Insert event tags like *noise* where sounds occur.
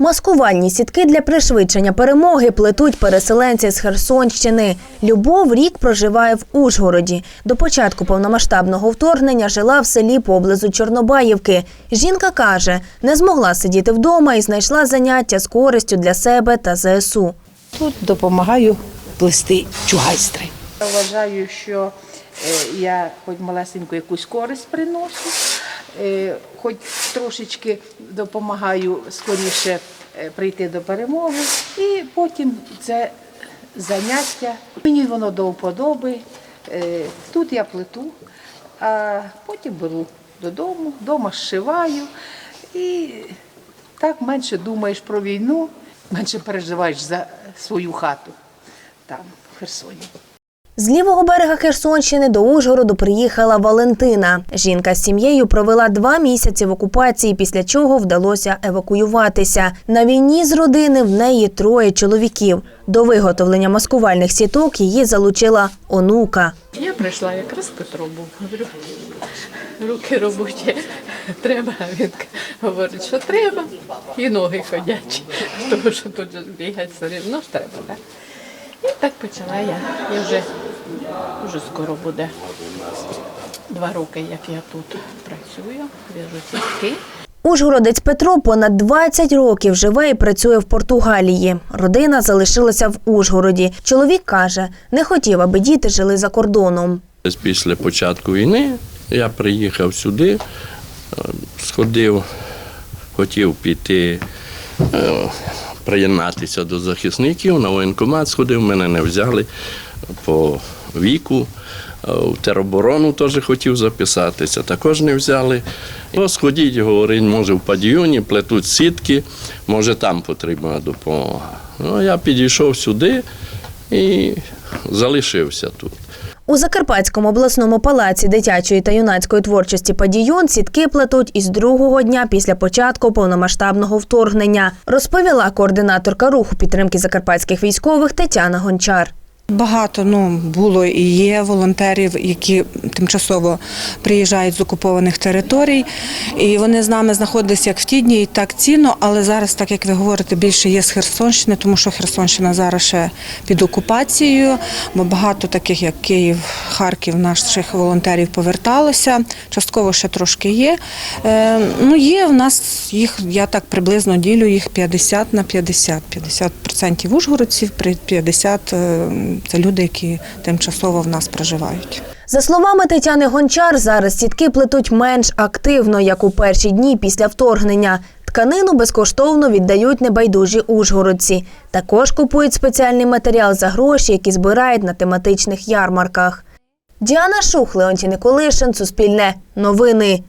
Маскувальні сітки для пришвидшення перемоги плетуть переселенці з Херсонщини. Любов рік проживає в Ужгороді. До початку повномасштабного вторгнення жила в селі поблизу Чорнобаївки. Жінка каже, не змогла сидіти вдома і знайшла заняття з користю для себе та ЗСУ. Тут допомагаю плести чугайстри. Вважаю, що я хоч малесеньку якусь користь приношу, е, хоч трошечки допомагаю скоріше е, прийти до перемоги, і потім це заняття. Мені воно до вподоби. Е, Тут я плету, а потім беру додому, вдома зшиваю і так менше думаєш про війну, менше переживаєш за свою хату там, в Херсоні. З лівого берега Херсонщини до Ужгороду приїхала Валентина. Жінка з сім'єю провела два місяці в окупації, після чого вдалося евакуюватися. На війні з родини в неї троє чоловіків. До виготовлення маскувальних сіток її залучила онука. Я прийшла, якраз Петро був. Говорю, руки робочі, треба. Він говорить, що треба, і ноги ходячі, *laughs* тому що тут бігати все рівно треба. Так? Так почала я. Я вже дуже скоро буде два роки, як я тут працюю, в'яжу сітки. Ужгородець Петро понад 20 років живе і працює в Португалії. Родина залишилася в Ужгороді. Чоловік каже, не хотів, аби діти жили за кордоном. Після початку війни я приїхав сюди, е, сходив, хотів піти, е, приєднатися до захисників, на воєнкомат сходив, мене не взяли по віку. Е, В тероборону теж хотів записатися, також не взяли. Сходіть, говорить, може в падіоні плетуть сітки, може там потрібна допомога. Ну, я підійшов сюди і залишився тут. У Закарпатському обласному палаці дитячої та юнацької творчості «Падійон» сітки плетуть із другого дня після початку повномасштабного вторгнення, розповіла координаторка руху підтримки закарпатських військових Тетяна Гончар. Багато ну було і є волонтерів, які тимчасово приїжджають з окупованих територій, і вони з нами знаходилися як в ті дні, так цінно. Але зараз, так як ви говорите, більше є з Херсонщини, тому що Херсонщина зараз ще під окупацією. Бо багато таких, як Київ, Харків, наших волонтерів поверталося. Частково ще трошки є. Е, ну є в нас їх, я так приблизно ділю їх 50 на 50. 50% ужгородців, при 50 е, це люди, які тимчасово в нас проживають. За словами Тетяни Гончар, зараз сітки плетуть менш активно, як у перші дні після вторгнення. Тканину безкоштовно віддають небайдужі ужгородці. Також купують спеціальний матеріал за гроші, які збирають на тематичних ярмарках. Діана Шух, Леонтій Николишин, Суспільне, Новини.